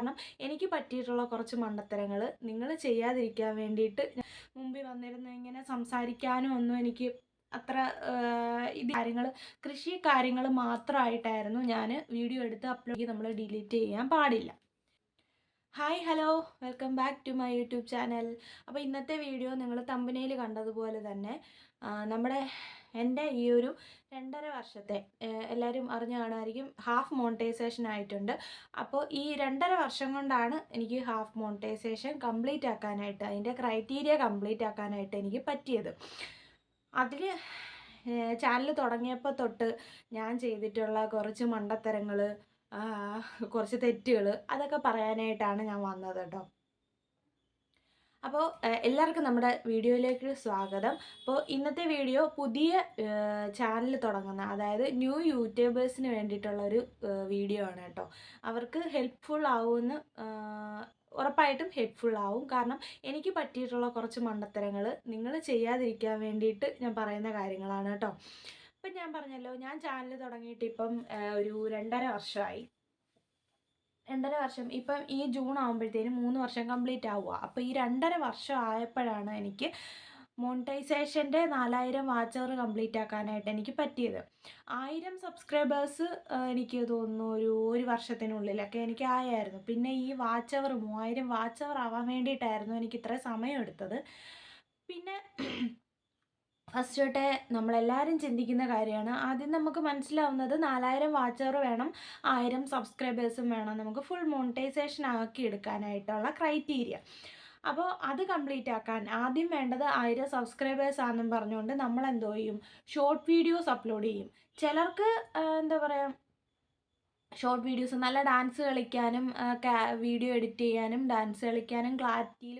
കാരണം എനിക്ക് പറ്റിയിട്ടുള്ള കുറച്ച് മണ്ടത്തരങ്ങൾ നിങ്ങൾ ചെയ്യാതിരിക്കാൻ വേണ്ടിയിട്ട് മുമ്പിൽ വന്നിരുന്ന് ഇങ്ങനെ സംസാരിക്കാനും ഒന്നും എനിക്ക് അത്ര ഇത് കാര്യങ്ങൾ കൃഷി കാര്യങ്ങൾ മാത്രമായിട്ടായിരുന്നു ഞാൻ വീഡിയോ എടുത്ത് അപ്ലോഡ് നമ്മൾ ഡിലീറ്റ് ചെയ്യാൻ പാടില്ല. Hi hello welcome back to my YouTube channel അപ്പോൾ ഇന്നത്തെ വീഡിയോ നിങ്ങൾ തമ്പനയിൽ കണ്ടതുപോലെ തന്നെ നമ്മുടെ എന്റെ ഈ ഒരു രണ്ടര വർഷത്തെ എല്ലാവരും അറിഞ്ഞു കാണുമായിരിക്കും ഹാഫ് മോണിറ്റൈസേഷൻ ആയിട്ടുണ്ട്. അപ്പോൾ ഈ രണ്ടര വർഷം കൊണ്ടാണ് എനിക്ക് ഹാഫ് മോണിറ്റൈസേഷൻ കംപ്ലീറ്റ് ആക്കാനായിട്ട് അതിന്റെ ക്രൈറ്റീരിയ കംപ്ലീറ്റ് ആക്കാനായിട്ട് എനിക്ക് പറ്റിയത്. അതിൽ ചാനൽ തുടങ്ങിയപ്പോൾ തൊട്ട് ഞാൻ ചെയ്തിട്ടുള്ള കുറച്ച് മണ്ടത്തരങ്ങൾ കുറച്ച് തെറ്റുകൾ അതൊക്കെ പറയാനായിട്ടാണ് ഞാൻ വന്നത് കേട്ടോ. അപ്പോൾ എല്ലാവർക്കും നമ്മുടെ വീഡിയോയിലേക്ക് സ്വാഗതം. അപ്പോൾ ഇന്നത്തെ വീഡിയോ പുതിയ ചാനൽ തുടങ്ങുന്ന അതായത് ന്യൂ യൂട്യൂബേഴ്സിന് വേണ്ടിയിട്ടുള്ള ഒരു വീഡിയോ ആണ് കേട്ടോ. അവർക്ക് ഹെൽപ്ഫുൾ ആവുമെന്ന് ഉറപ്പായിട്ടും ഹെൽപ്ഫുൾ ആവും. കാരണം എനിക്ക് പറ്റിയിട്ടുള്ള കുറച്ച് മണ്ടത്തരങ്ങൾ നിങ്ങൾ ചെയ്യാതിരിക്കാൻ വേണ്ടിയിട്ട് ഞാൻ പറയുന്ന കാര്യങ്ങളാണ് കേട്ടോ. ഇപ്പം ഞാൻ പറഞ്ഞല്ലോ ഞാൻ ചാനൽ തുടങ്ങിയിട്ട് ഇപ്പം ഒരു രണ്ടര വർഷമായി. രണ്ടര വർഷം ഇപ്പം ഈ ജൂൺ ആകുമ്പോഴത്തേനും മൂന്ന് വർഷം കംപ്ലീറ്റ് ആവുക അപ്പോൾ ഈ രണ്ടര വർഷം ആയപ്പോഴാണ് എനിക്ക് മോണിറ്റൈസേഷന്റെ നാലായിരം വാച്ചവർ കംപ്ലീറ്റ് ആക്കാനായിട്ട് എനിക്ക് പറ്റിയത്. ആയിരം സബ്സ്ക്രൈബേഴ്സ് എനിക്ക് തോന്നുന്നു ഒരു ഒരു വർഷത്തിനുള്ളിലൊക്കെ എനിക്ക് ആയായിരുന്നു. പിന്നെ ഈ വാച്ച് അവർ മൂവായിരം വാച്ച് അവർ ആവാൻ വേണ്ടിയിട്ടായിരുന്നു എനിക്ക് ഇത്ര സമയം എടുത്തത്. പിന്നെ ഫസ്റ്റ് തൊട്ടേ നമ്മളെല്ലാവരും ചിന്തിക്കുന്ന കാര്യമാണ്. ആദ്യം നമുക്ക് മനസ്സിലാവുന്നത് നാലായിരം വാച്ചർ വേണം ആയിരം സബ്സ്ക്രൈബേഴ്സും വേണം നമുക്ക് ഫുൾ മോണിറ്റൈസേഷൻ ആക്കി എടുക്കാനായിട്ടുള്ള ക്രൈറ്റീരിയ അപ്പോൾ അത് കംപ്ലീറ്റ് ആക്കാൻ ആദ്യം വേണ്ടത് ആയിരം സബ്സ്ക്രൈബേഴ്സ് ആണെന്നും പറഞ്ഞുകൊണ്ട് നമ്മൾ എന്തോ ചെയ്യും? ഷോർട്ട് വീഡിയോസ് അപ്ലോഡ് ചെയ്യും. ചിലർക്ക് എന്താ പറയുക ഷോർട്ട് വീഡിയോസ് നല്ല ഡാൻസ് കളിക്കാനും വീഡിയോ എഡിറ്റ് ചെയ്യാനും ഡാൻസ് കളിക്കാനും ക്ലാരിറ്റിയിൽ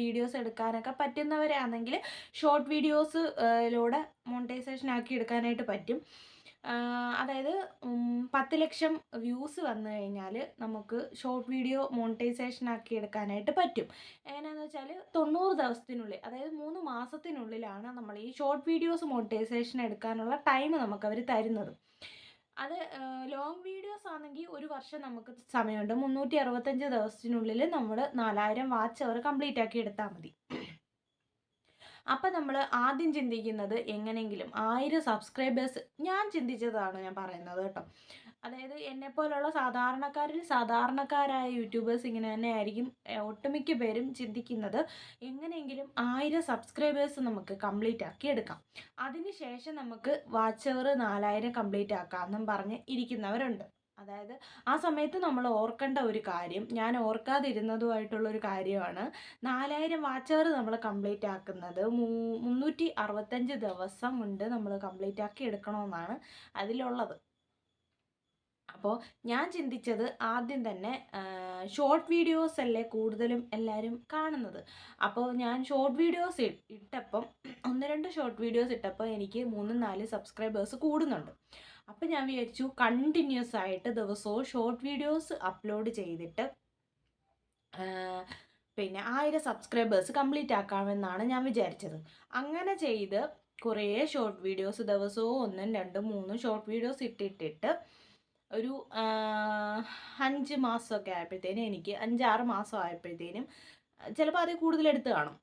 വീഡിയോസ് എടുക്കാനൊക്കെ പറ്റുന്നവരാണെങ്കിൽ ഷോർട്ട് വീഡിയോസിലൂടെ മോണിറ്റൈസേഷൻ ആക്കി എടുക്കാനായിട്ട് പറ്റും. അതായത് പത്ത് ലക്ഷം വ്യൂസ് വന്നു കഴിഞ്ഞാൽ നമുക്ക് ഷോർട്ട് വീഡിയോ മോണിറ്റൈസേഷൻ ആക്കി എടുക്കാനായിട്ട് പറ്റും. എങ്ങനെയാണെന്ന് വെച്ചാൽ തൊണ്ണൂറ് ദിവസത്തിനുള്ളിൽ അതായത് മൂന്ന് മാസത്തിനുള്ളിലാണ് നമ്മൾ ഈ ഷോർട്ട് വീഡിയോസ് മോണിറ്റൈസേഷൻ എടുക്കാനുള്ള ടൈം നമുക്ക് അവർ തരുന്നത്. അത് ലോങ് വീഡിയോസ് ആണെങ്കിൽ ഒരു വർഷം നമുക്ക് സമയമുണ്ട്. മുന്നൂറ്റി അറുപത്തഞ്ച് ദിവസത്തിനുള്ളിൽ നമ്മൾ നാലായിരം വാച്ച് അവർ കംപ്ലീറ്റ് ആക്കി എടുത്താൽ മതി. അപ്പം നമ്മൾ ആദ്യം ചിന്തിക്കുന്നത് എങ്ങനെയെങ്കിലും ആയിരം സബ്സ്ക്രൈബേഴ്സ് ഞാൻ ചിന്തിച്ചതാണ് ഞാൻ പറയുന്നത് കേട്ടോ. അതായത് എന്നെ എന്നെപ്പോലുള്ള സാധാരണക്കാരിൽ സാധാരണക്കാരായ യൂട്യൂബേഴ്സ് ഇങ്ങനെ തന്നെ ആയിരിക്കും ഒട്ടുമിക്ക പേരും ചിന്തിക്കുന്നത്. എങ്ങനെയെങ്കിലും ആയിരം സബ്സ്ക്രൈബേഴ്സ് നമുക്ക് കംപ്ലീറ്റ് ആക്കി എടുക്കാം. അതിനുശേഷം നമുക്ക് വാച്ച് അവർ നാലായിരം കംപ്ലീറ്റ് ആക്കാമെന്നും പറഞ്ഞ് ഇരിക്കുന്നവരുണ്ട്. അതായത് ആ സമയത്ത് നമ്മൾ ഓർക്കേണ്ട ഒരു കാര്യം ഞാൻ ഓർക്കാതിരുന്നതുമായിട്ടുള്ള ഒരു കാര്യമാണ്. നാലായിരം വാച്ച് അവർ നമ്മൾ കംപ്ലീറ്റ് ആക്കുന്നത് മൂ- മുന്നൂറ്റി അറുപത്തഞ്ച് ദിവസം കൊണ്ട് നമ്മൾ കംപ്ലീറ്റ് ആക്കി എടുക്കണമെന്നാണ് അതിലുള്ളത്. അപ്പോൾ ഞാൻ ചിന്തിച്ചത് ആദ്യം തന്നെ ഷോർട്ട് വീഡിയോസ് അല്ലേ കൂടുതലും എല്ലാവരും കാണുന്നത്? അപ്പോൾ ഞാൻ ഷോർട്ട് വീഡിയോസ് ഇട്ടപ്പം ഒന്ന് രണ്ട് ഷോർട്ട് വീഡിയോസ് ഇട്ടപ്പോൾ എനിക്ക് മൂന്ന് നാല് സബ്സ്ക്രൈബേഴ്സ് കൂടുന്നുണ്ട്. അപ്പോൾ ഞാൻ വിചാരിച്ചു കണ്ടിന്യൂസ് ആയിട്ട് ദിവസവും ഷോർട്ട് വീഡിയോസ് അപ്ലോഡ് ചെയ്തിട്ട് പിന്നെ ആയിരം സബ്സ്ക്രൈബേഴ്സ് കംപ്ലീറ്റ് ആക്കാമെന്നാണ് ഞാൻ വിചാരിച്ചത്. അങ്ങനെ ചെയ്ത് കുറേ ഷോർട്ട് വീഡിയോസ് ദിവസവും ഒന്നും രണ്ടും മൂന്നും ഷോർട്ട് വീഡിയോസ് ഇട്ടിട്ടിട്ട് ഒരു അഞ്ച് മാസമൊക്കെ ആയപ്പോഴത്തേനും എനിക്ക് അഞ്ചാറ് മാസം ആയപ്പോഴത്തേനും ചിലപ്പോൾ അതിൽ കൂടുതൽ എടുത്ത് കാണും.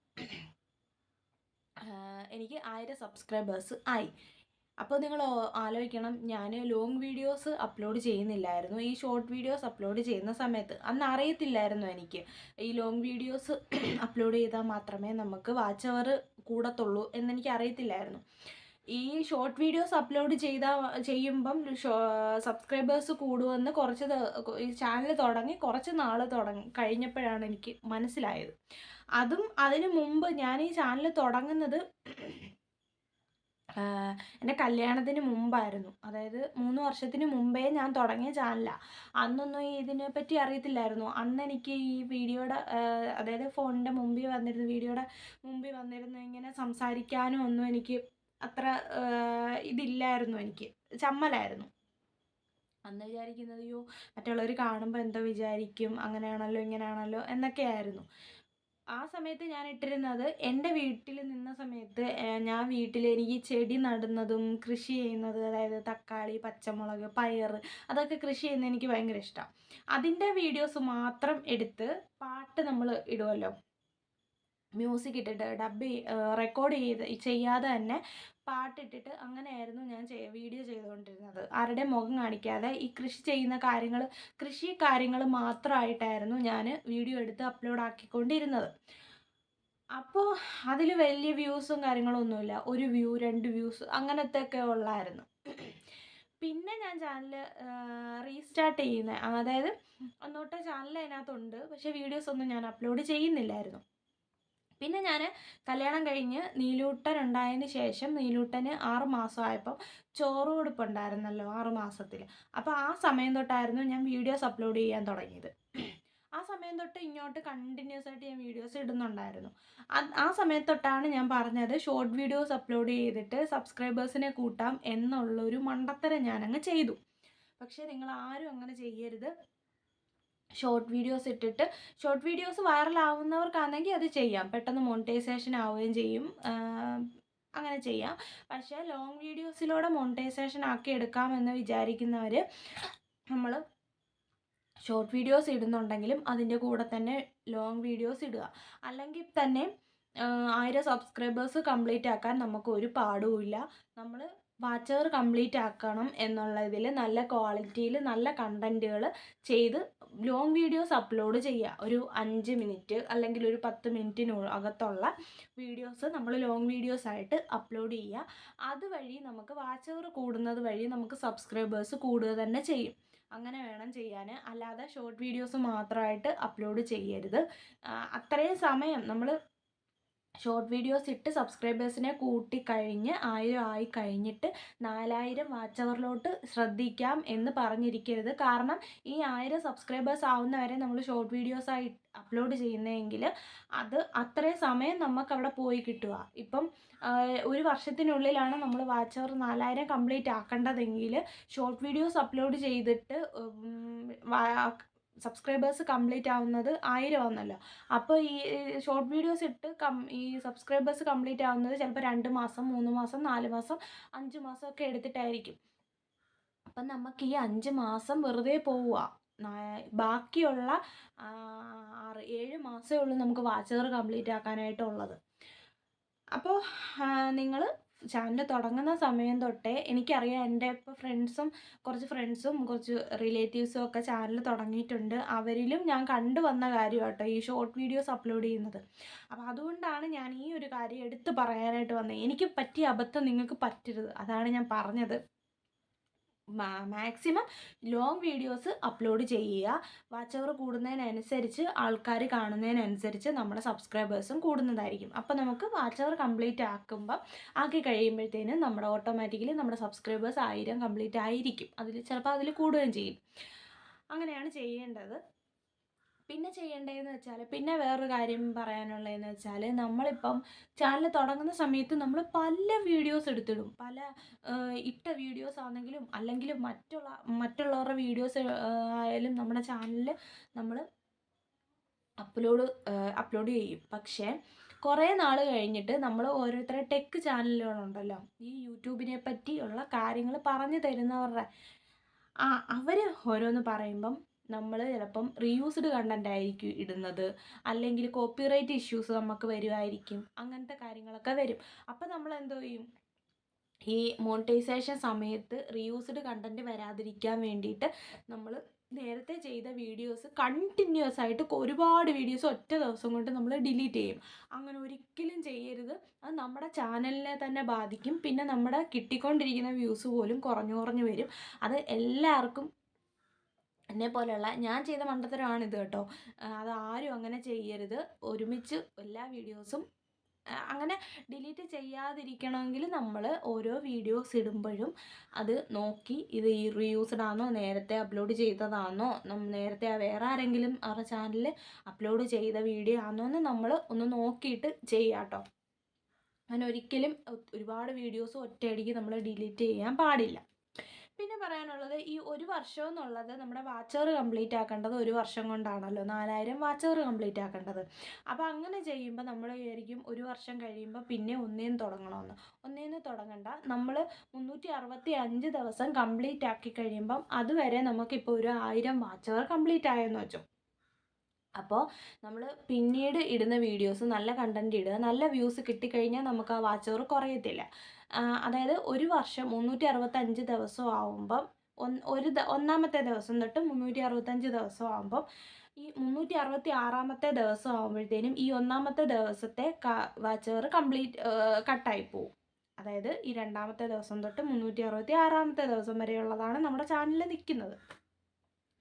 എനിക്ക് ആയിരം സബ്സ്ക്രൈബേഴ്സ് ആയി. അപ്പോൾ നിങ്ങൾ ആലോചിക്കണം ഞാൻ ലോങ് വീഡിയോസ് അപ്ലോഡ് ചെയ്യുന്നില്ലായിരുന്നു. ഈ ഷോർട്ട് വീഡിയോസ് അപ്ലോഡ് ചെയ്യുന്ന സമയത്ത് അന്ന് അറിയത്തില്ലായിരുന്നു എനിക്ക്. ഈ ലോങ് വീഡിയോസ് അപ്ലോഡ് ചെയ്താൽ മാത്രമേ നമുക്ക് വാച്ച് അവർ കൂടത്തുള്ളൂ എന്നെനിക്ക് അറിയത്തില്ലായിരുന്നു. ഈ ഷോർട്ട് വീഡിയോസ് അപ്ലോഡ് ചെയ്ത ചെയ്യുമ്പം സബ്സ്ക്രൈബേഴ്സ് കൂടുമെന്ന് കുറച്ച് ഈ ചാനൽ തുടങ്ങി കുറച്ച് നാൾ തുടങ്ങി കഴിഞ്ഞപ്പോഴാണ് എനിക്ക് മനസ്സിലായത്. അതും അതിന് മുമ്പ് ഞാൻ ഈ ചാനൽ തുടങ്ങുന്നത് എന്റെ കല്യാണത്തിന് മുമ്പായിരുന്നു. അതായത് മൂന്ന് വർഷത്തിന് മുമ്പേ ഞാൻ തുടങ്ങിയ ചാനലാണ് അന്നൊന്നും ഈ ഇതിനെപ്പറ്റി അറിയത്തില്ലായിരുന്നു. അന്ന് എനിക്ക് ഈ വീഡിയോയുടെ അതായത് ഫോണിന്റെ മുമ്പിൽ വന്നിരുന്ന വീഡിയോയുടെ മുമ്പിൽ വന്നിരുന്നു ഇങ്ങനെ സംസാരിക്കാനും ഒന്നും എനിക്ക് അത്ര ഇതില്ലായിരുന്നു എനിക്ക്. ചമ്മലായിരുന്നു. അന്ന് വിചാരിക്കുന്നത് അയ്യോ മറ്റുള്ളവർ കാണുമ്പോൾ എന്തോ വിചാരിക്കും അങ്ങനെയാണല്ലോ ഇങ്ങനെയാണല്ലോ എന്നൊക്കെയായിരുന്നു. ആ സമയത്ത് ഞാൻ ഇട്ടിരുന്നത് എന്റെ വീട്ടിൽ നിന്ന സമയത്ത് ഞാൻ വീട്ടിൽ എനിക്ക് ചെടി നടുന്നതും കൃഷി ചെയ്യുന്നത് അതായത് തക്കാളി പച്ചമുളക് പയർ അതൊക്കെ കൃഷി ചെയ്യുന്നത് എനിക്ക് ഭയങ്കര ഇഷ്ടമാണ് അതിന്റെ വീഡിയോസ് മാത്രം എടുത്ത് പാട്ട് നമ്മൾ ഇടുമല്ലോ മ്യൂസിക് ഇട്ടിട്ട് ഡബ് റെക്കോർഡ് ചെയ്ത് ചെയ്യാതെ തന്നെ പാട്ടിട്ടിട്ട് അങ്ങനെയായിരുന്നു ഞാൻ വീഡിയോ ചെയ്തുകൊണ്ടിരുന്നത്. ആരുടെ മുഖം കാണിക്കാതെ ഈ കൃഷി ചെയ്യുന്ന കാര്യങ്ങൾ കൃഷി കാര്യങ്ങൾ മാത്രമായിട്ടായിരുന്നു ഞാൻ വീഡിയോ എടുത്ത് അപ്ലോഡ് ആക്കിക്കൊണ്ടിരുന്നത്. അപ്പോൾ അതിൽ വലിയ വ്യൂസും കാര്യങ്ങളൊന്നുമില്ല. ഒരു വ്യൂ രണ്ട് വ്യൂസ് അങ്ങനത്തെ ഒക്കെ ഉള്ളായിരുന്നു. പിന്നെ ഞാൻ ചാനൽ റീസ്റ്റാർട്ട് ചെയ്യുന്നത് അതായത് ഒന്നോട്ടെ ചാനൽ അതിനകത്തുണ്ട്. പക്ഷേ വീഡിയോസ് ഒന്നും ഞാൻ അപ്ലോഡ് ചെയ്യുന്നില്ലായിരുന്നു. പിന്നെ ഞാൻ കല്യാണം കഴിഞ്ഞ് നീലൂട്ടൻ ഉണ്ടായതിന് ശേഷം നീലൂട്ടന് ആറ് മാസമായപ്പം ചോറ് കൊടുപ്പുണ്ടായിരുന്നല്ലോ ആറ് മാസത്തിൽ അപ്പോൾ ആ സമയം തൊട്ടായിരുന്നു ഞാൻ വീഡിയോസ് അപ്ലോഡ് ചെയ്യാൻ തുടങ്ങിയത്. ആ സമയം തൊട്ട് ഇങ്ങോട്ട് കണ്ടിന്യൂസ് ആയിട്ട് ഞാൻ വീഡിയോസ് ഇടുന്നുണ്ടായിരുന്നു. ആ സമയത്ത് തൊട്ടാണ് ഞാൻ പറഞ്ഞത് ഷോർട്ട് വീഡിയോസ് അപ്ലോഡ് ചെയ്തിട്ട് സബ്സ്ക്രൈബേഴ്സിനെ കൂട്ടാം എന്നുള്ളൊരു മണ്ടത്തരം ഞാനങ്ങ് ചെയ്തു. പക്ഷേ നിങ്ങൾ ആരും അങ്ങനെ ചെയ്യരുത്. ഷോർട്ട് വീഡിയോസ് ഇട്ടിട്ട് ഷോർട്ട് വീഡിയോസ് വൈറലാവുന്നവർക്കാണെങ്കിൽ അത് ചെയ്യാം. പെട്ടെന്ന് മോണിറ്റൈസേഷൻ ആവുകയും ചെയ്യും. അങ്ങനെ ചെയ്യാം. പക്ഷേ ലോങ് വീഡിയോസിലൂടെ മോണിറ്റൈസേഷൻ ആക്കി എടുക്കാമെന്ന് വിചാരിക്കുന്നവർ നമ്മൾ ഷോർട്ട് വീഡിയോസ് ഇടുന്നുണ്ടെങ്കിലും അതിന്റെ കൂടെ തന്നെ ലോങ് വീഡിയോസ് ഇടുക. അല്ലെങ്കിൽ തന്നെ ആയിരം സബ്സ്ക്രൈബേഴ്സ് കംപ്ലീറ്റ് ആക്കാൻ നമുക്ക് ഒരു പാടുമില്ല നമ്മൾ വാച്ച് അവർ കംപ്ലീറ്റ് ആക്കണം എന്നുള്ള ഇതിൽ നല്ല ക്വാളിറ്റിയിൽ നല്ല കണ്ടന്റുകൾ ചെയ്ത് ലോങ് വീഡിയോസ് അപ്ലോഡ് ചെയ്യുക ഒരു അഞ്ച് മിനിറ്റ് അല്ലെങ്കിൽ ഒരു പത്ത് മിനിറ്റിന് അകത്തുള്ള വീഡിയോസ് നമ്മൾ ലോങ് വീഡിയോസ് ആയിട്ട് അപ്ലോഡ് ചെയ്യുക അതുവഴി നമുക്ക് വാച്ചവർ കൂടുന്നത് വഴി നമുക്ക് സബ്സ്ക്രൈബേഴ്സ് കൂടുക തന്നെ ചെയ്യും. അങ്ങനെ വേണം ചെയ്യാൻ അല്ലാതെ ഷോർട്ട് വീഡിയോസ് മാത്രമായിട്ട് അപ്ലോഡ് ചെയ്യരുത്. അത്രയും സമയം നമ്മൾ ഷോർട്ട് വീഡിയോസ് ഇട്ട് സബ്സ്ക്രൈബേഴ്സിനെ കൂട്ടിക്കഴിഞ്ഞ് ആയിരം ആയി കഴിഞ്ഞിട്ട് നാലായിരം വാച്ച് അവറിലോട്ട് ശ്രദ്ധിക്കാം എന്ന് പറഞ്ഞിരിക്കരുത്. കാരണം ഈ ആയിരം സബ്സ്ക്രൈബേഴ്സ് ആവുന്നവരെ നമ്മൾ ഷോർട്ട് വീഡിയോസായി അപ്ലോഡ് ചെയ്യുന്നതെങ്കിൽ അത് അത്രയും സമയം നമുക്ക് അവിടെ പോയി കിട്ടുക. ഇപ്പം ഒരു വർഷത്തിനുള്ളിലാണ് നമ്മൾ വാച്ച് അവർ നാലായിരം കംപ്ലീറ്റ് ആക്കേണ്ടതെങ്കിൽ ഷോർട്ട് വീഡിയോസ് അപ്ലോഡ് ചെയ്തിട്ട് സബ്സ്ക്രൈബേഴ്സ് കംപ്ലീറ്റ് ആവുന്നത് ആയിരം ആവുന്നല്ലോ അപ്പോൾ ഈ ഷോർട്ട് വീഡിയോസ് ഇട്ട് കം ഈ സബ്സ്ക്രൈബേഴ്സ് കംപ്ലീറ്റ് ആവുന്നത് ചിലപ്പോൾ രണ്ട് മാസം മൂന്ന് മാസം നാല് മാസം അഞ്ച് മാസം ഒക്കെ എടുത്തിട്ടായിരിക്കും. അപ്പം നമുക്ക് ഈ അഞ്ച് മാസം വെറുതെ പോവുക. ബാക്കിയുള്ള ആറ് ഏഴ് മാസമേ ഉള്ളൂ നമുക്ക് വാച്ചർ കംപ്ലീറ്റ് ആക്കാനായിട്ടുള്ളത്. അപ്പോൾ നിങ്ങൾ ചാനൽ തുടങ്ങുന്ന സമയം തൊട്ടേ എനിക്കറിയാം എന്റെ ഇപ്പോൾ ഫ്രണ്ട്സും കുറച്ച് ഫ്രണ്ട്സും കുറച്ച് റിലേറ്റീവ്സും ഒക്കെ ചാനൽ തുടങ്ങിയിട്ടുണ്ട്. അവരിലും ഞാൻ കണ്ടുവന്ന കാര്യം കേട്ടോ ഈ ഷോർട്ട് വീഡിയോസ് അപ്ലോഡ് ചെയ്യുന്നത്. അപ്പോൾ അതുകൊണ്ടാണ് ഞാൻ ഈ ഒരു കാര്യം എടുത്ത് പറയാനായിട്ട് വന്നത് എനിക്ക് പറ്റിയ അബദ്ധം നിങ്ങൾക്ക് പറ്റരുത്. അതാണ് ഞാൻ പറഞ്ഞത്. മാക്സിമം ലോങ് വീഡിയോസ് അപ്ലോഡ് ചെയ്യുക. വാച്ച് അവർ കൂടുന്നതിനനുസരിച്ച് ആൾക്കാർ കാണുന്നതിനനുസരിച്ച് നമ്മുടെ സബ്സ്ക്രൈബേഴ്സും കൂടുന്നതായിരിക്കും. അപ്പോൾ നമുക്ക് വാച്ച് അവർ കംപ്ലീറ്റ് ആക്കുമ്പം ആക്കി കഴിയുമ്പോഴത്തേനും നമ്മുടെ ഓട്ടോമാറ്റിക്കലി നമ്മുടെ സബ്സ്ക്രൈബേഴ്സ് ആയിരം കംപ്ലീറ്റ് ആയിരിക്കും. അതിൽ ചിലപ്പോൾ അതിൽ കൂടുകയും ചെയ്യും. അങ്ങനെയാണ് ചെയ്യേണ്ടത്. പിന്നെ ചെയ്യേണ്ടതെന്ന് വെച്ചാൽ പിന്നെ വേറൊരു കാര്യം പറയാനുള്ളതെന്ന് വെച്ചാൽ നമ്മളിപ്പം ചാനൽ തുടങ്ങുന്ന സമയത്ത് നമ്മൾ പല വീഡിയോസ് എടുത്തിടും. പല ഇട്ട വീഡിയോസ് ആണെങ്കിലും അല്ലെങ്കിൽ മറ്റുള്ള മറ്റുള്ളവരുടെ വീഡിയോസ് ആയാലും നമ്മുടെ ചാനലിൽ നമ്മൾ അപ്ലോഡ് അപ്ലോഡ് ചെയ്യും. പക്ഷേ കുറേ നാൾ കഴിഞ്ഞിട്ട് നമ്മൾ ഓരോരുത്തരുടെ ടെക് ചാനലുകളുണ്ടല്ലോ ഈ യൂട്യൂബിനെ പറ്റിയുള്ള കാര്യങ്ങൾ പറഞ്ഞു തരുന്നവരുടെ ആ അവർ ഓരോന്ന് പറയുമ്പം നമ്മൾ ചിലപ്പം റീയൂസ്ഡ് കണ്ടന്റ് ആയിരിക്കും ഇടുന്നത്. അല്ലെങ്കിൽ കോപ്പിറൈറ്റ് ഇഷ്യൂസ് നമുക്ക് വരുമായിരിക്കും അങ്ങനത്തെ കാര്യങ്ങളൊക്കെ വരും. അപ്പം നമ്മൾ എന്തോ ചെയ്യും? ഈ മോണിറ്റൈസേഷൻ സമയത്ത് റീയൂസ്ഡ് കണ്ടന്റ് വരാതിരിക്കാൻ വേണ്ടിയിട്ട് നമ്മൾ നേരത്തെ ചെയ്ത വീഡിയോസ് കണ്ടിന്യൂസ് ആയിട്ട് ഒരുപാട് വീഡിയോസ് ഒറ്റ ദിവസം കൊണ്ട് നമ്മൾ ഡിലീറ്റ് ചെയ്യും. അങ്ങനെ ഒരിക്കലും ചെയ്യരുത്. അത് നമ്മുടെ ചാനലിനെ തന്നെ ബാധിക്കും. പിന്നെ നമ്മുടെ കിട്ടിക്കൊണ്ടിരിക്കുന്ന വ്യൂസ് പോലും കുറഞ്ഞു കുറഞ്ഞു വരും. അത് എല്ലാവർക്കും എന്നെ പോലെയുള്ള ഞാൻ ചെയ്ത മണ്ടത്തരമാണ് ഇത് കേട്ടോ അത് ആരും അങ്ങനെ ചെയ്യരുത്. ഒരുമിച്ച് എല്ലാ വീഡിയോസും അങ്ങനെ ഡിലീറ്റ് ചെയ്യാതിരിക്കണമെങ്കിൽ നമ്മൾ ഓരോ വീഡിയോസ് ഇടുമ്പോഴും അത് നോക്കി ഇത് ഈ റീയൂസ്ഡ് ആണോ നേരത്തെ അപ്ലോഡ് ചെയ്തതാണോ നേരത്തെ വേറെ ആരെങ്കിലും അവരുടെ ചാനലിൽ അപ്ലോഡ് ചെയ്ത വീഡിയോ ആണോ എന്ന് നമ്മൾ ഒന്ന് നോക്കിയിട്ട് ചെയ്യാട്ടോ അങ്ങനെ ഒരിക്കലും ഒരുപാട് വീഡിയോസ് ഒറ്റയടിക്ക് നമ്മൾ ഡിലീറ്റ് ചെയ്യാൻ പാടില്ല. പിന്നെ പറയാനുള്ളത് ഈ ഒരു വർഷം എന്നുള്ളത് നമ്മുടെ വാച്ചർ കംപ്ലീറ്റ് ആക്കേണ്ടത് ഒരു വർഷം കൊണ്ടാണല്ലോ. നാലായിരം വാച്ചർ കംപ്ലീറ്റ് ആക്കേണ്ടത്. അപ്പോൾ അങ്ങനെ ചെയ്യുമ്പോൾ നമ്മൾ വിചാരിക്കും ഒരു വർഷം കഴിയുമ്പോൾ പിന്നെ ഒന്നേന്ന് തുടങ്ങണമെന്ന് ഒന്നേന്ന് തുടങ്ങണ്ട. നമ്മൾ മുന്നൂറ്റി അറുപത്തി അഞ്ച് ദിവസം കംപ്ലീറ്റ് ആക്കി കഴിയുമ്പം അതുവരെ നമുക്കിപ്പോൾ ഒരു ആയിരം വാച്ചർ കംപ്ലീറ്റ് ആയെന്ന് വെച്ചു. അപ്പോൾ നമ്മൾ പിന്നീട് ഇടുന്ന വീഡിയോസ് നല്ല കണ്ടന്റ് ഇടുക നല്ല വ്യൂസ് കിട്ടിക്കഴിഞ്ഞാൽ നമുക്ക് ആ വാച്ച് അവർ കുറയത്തില്ല. അതായത് ഒരു വർഷം മുന്നൂറ്റി അറുപത്തഞ്ച് ദിവസം ആവുമ്പം ഒരു ഒന്നാമത്തെ ദിവസം തൊട്ട് മുന്നൂറ്റി അറുപത്തഞ്ച് ദിവസം ആവുമ്പം ഈ മുന്നൂറ്റി അറുപത്തി ആറാമത്തെ ദിവസം ആകുമ്പോഴത്തേനും ഈ ഒന്നാമത്തെ ദിവസത്തെ അവർ കംപ്ലീറ്റ് കട്ടായി പോവും. അതായത് ഈ രണ്ടാമത്തെ ദിവസം തൊട്ട് മുന്നൂറ്റി അറുപത്തി ആറാമത്തെ ദിവസം വരെയുള്ളതാണ് നമ്മുടെ ചാനലിൽ നിൽക്കുന്നത്.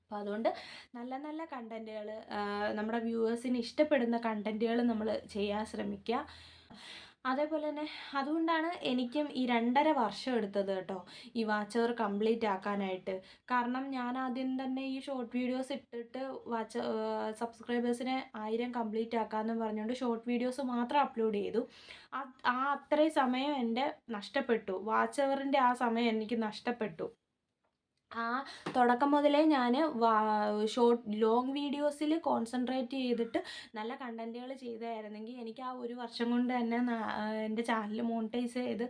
അപ്പോൾ അതുകൊണ്ട് നല്ല നല്ല കണ്ടന്റുകൾ നമ്മുടെ വ്യൂവേഴ്സിന് ഇഷ്ടപ്പെടുന്ന കണ്ടന്റുകൾ നമ്മൾ ചെയ്യാൻ ശ്രമിക്കുക. അതേപോലെ തന്നെ അതുകൊണ്ടാണ് എനിക്കും ഈ രണ്ടര വർഷം എടുത്തത് കേട്ടോ ഈ വാച്ച് അവർ കംപ്ലീറ്റ് ആക്കാനായിട്ട്. കാരണം ഞാൻ ആദ്യം തന്നെ ഈ ഷോർട്ട് വീഡിയോസ് ഇട്ടിട്ട് വാച്ച് സബ്സ്ക്രൈബേഴ്സിനെ ആയിരം കംപ്ലീറ്റ് ആക്കാമെന്ന് പറഞ്ഞുകൊണ്ട് ഷോർട്ട് വീഡിയോസ് മാത്രം അപ്ലോഡ് ചെയ്തു. ആ അത്രയും സമയം എന്റെ നഷ്ടപ്പെട്ടു. വാച്ച് അവറിന്റെ ആ സമയം എനിക്ക് നഷ്ടപ്പെട്ടു. ആ തുടക്കം മുതലേ ഞാൻ ഷോർട്ട് ലോങ് വീഡിയോസിൽ കോൺസെൻട്രേറ്റ് ചെയ്തിട്ട് നല്ല കണ്ടന്റുകൾ ചെയ്തായിരുന്നെങ്കിൽ എനിക്ക് ആ ഒരു വർഷം കൊണ്ട് തന്നെ എന്റെ ചാനൽ മോണിറ്റൈസ് ചെയ്ത്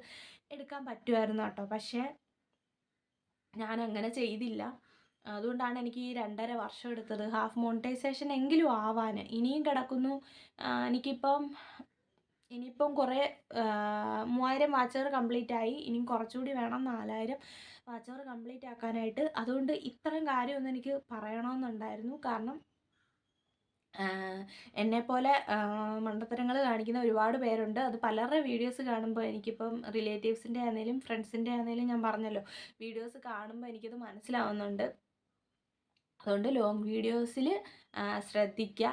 എടുക്കാൻ പറ്റുമായിരുന്നു കേട്ടോ. പക്ഷേ ഞാൻ അങ്ങനെ ചെയ്തില്ല. അതുകൊണ്ടാണ് എനിക്ക് ഈ രണ്ടര വർഷം എടുത്തത്. ഹാഫ് മോണിറ്റൈസേഷൻ എങ്കിലും ആവാൻ. ഇനിയും കിടക്കുന്നു. എനിക്കിപ്പം ഇനിയിപ്പം കുറേ മൂവായിരം വാച്ചർ കംപ്ലീറ്റ് ആയി ഇനിയും കുറച്ചുകൂടി വേണം നാലായിരം. വാച്ചവർ കംപ്ലീറ്റ് ആക്കാനായിട്ട്. അതുകൊണ്ട് ഇത്രയും കാര്യമൊന്നും എനിക്ക് പറയണമെന്നുണ്ടായിരുന്നു. കാരണം എന്നെപ്പോലെ മണ്ടത്തരങ്ങൾ കാണിക്കുന്ന ഒരുപാട് പേരുണ്ട്. അത് പലരുടെ വീഡിയോസ് കാണുമ്പോൾ എനിക്കിപ്പം റിലേറ്റീവ്സിന്റെ ആണെങ്കിലും ഫ്രണ്ട്സിന്റെ ആണെങ്കിലും ഞാൻ പറഞ്ഞല്ലോ വീഡിയോസ് കാണുമ്പോൾ എനിക്കത് മനസ്സിലാവുന്നുണ്ട്. അതുകൊണ്ട് ലോങ് വീഡിയോസിൽ ശ്രദ്ധിക്കുക.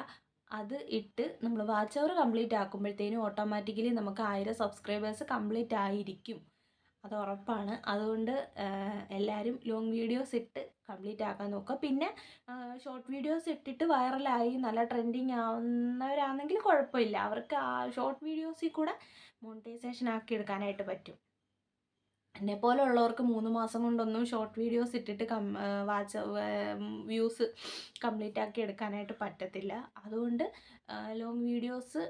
അത് ഇട്ട് നമ്മൾ വാച്ച് അവർ കംപ്ലീറ്റ് ആക്കുമ്പോഴത്തേനും ഓട്ടോമാറ്റിക്കലി നമുക്ക് ആയിരം സബ്സ്ക്രൈബേഴ്സ് കംപ്ലീറ്റ് ആയിരിക്കും. അത് ഉറപ്പാണ്. അതുകൊണ്ട് എല്ലാവരും ലോങ് വീഡിയോസ് ഇട്ട് കംപ്ലീറ്റ് ആക്കാൻ നോക്കുക. പിന്നെ ഷോർട്ട് വീഡിയോസ് ഇട്ടിട്ട് വൈറലായി നല്ല ട്രെൻഡിങ് ആവുന്നവരാണെങ്കിൽ കുഴപ്പമില്ല. അവർക്ക് ആ ഷോർട്ട് വീഡിയോസിൽ കൂടെ മോണിറ്റൈസേഷൻ ആക്കി എടുക്കാനായിട്ട് പറ്റും. എന്നെ പോലുള്ളവർക്ക് മൂന്ന് മാസം കൊണ്ടൊന്നും ഷോർട്ട് വീഡിയോസ് ഇട്ടിട്ട് കം വാച്ച് വ്യൂസ് കംപ്ലീറ്റ് ആക്കി എടുക്കാനായിട്ട് പറ്റത്തില്ല. അതുകൊണ്ട് ലോങ് വീഡിയോസ്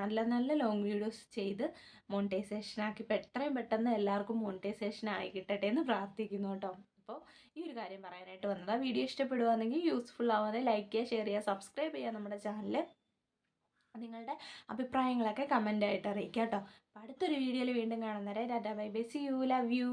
നല്ല നല്ല ലോങ് വീഡിയോസ് ചെയ്ത് മോണിറ്റൈസേഷൻ ആക്കി എത്രയും പെട്ടെന്ന് എല്ലാവർക്കും മോണിറ്റൈസേഷൻ ആയി കിട്ടട്ടെ എന്ന് പ്രാർത്ഥിക്കുന്നു കേട്ടോ. അപ്പോൾ ഈ ഒരു കാര്യം പറയാനായിട്ട് വന്നതാണ് വീഡിയോ ഇഷ്ടപ്പെടുകയാണെങ്കിൽ യൂസ്ഫുൾ ആവാതെ ലൈക്ക് ചെയ്യുക ഷെയർ ചെയ്യുക സബ്സ്ക്രൈബ് ചെയ്യുക നമ്മുടെ ചാനൽ നിങ്ങളുടെ അഭിപ്രായങ്ങളൊക്കെ കമന്റായിട്ട് അറിയിക്കുക കേട്ടോ. അപ്പോൾ അടുത്തൊരു വീഡിയോയിൽ വീണ്ടും കാണുന്നവരെ tata bye bye see you love you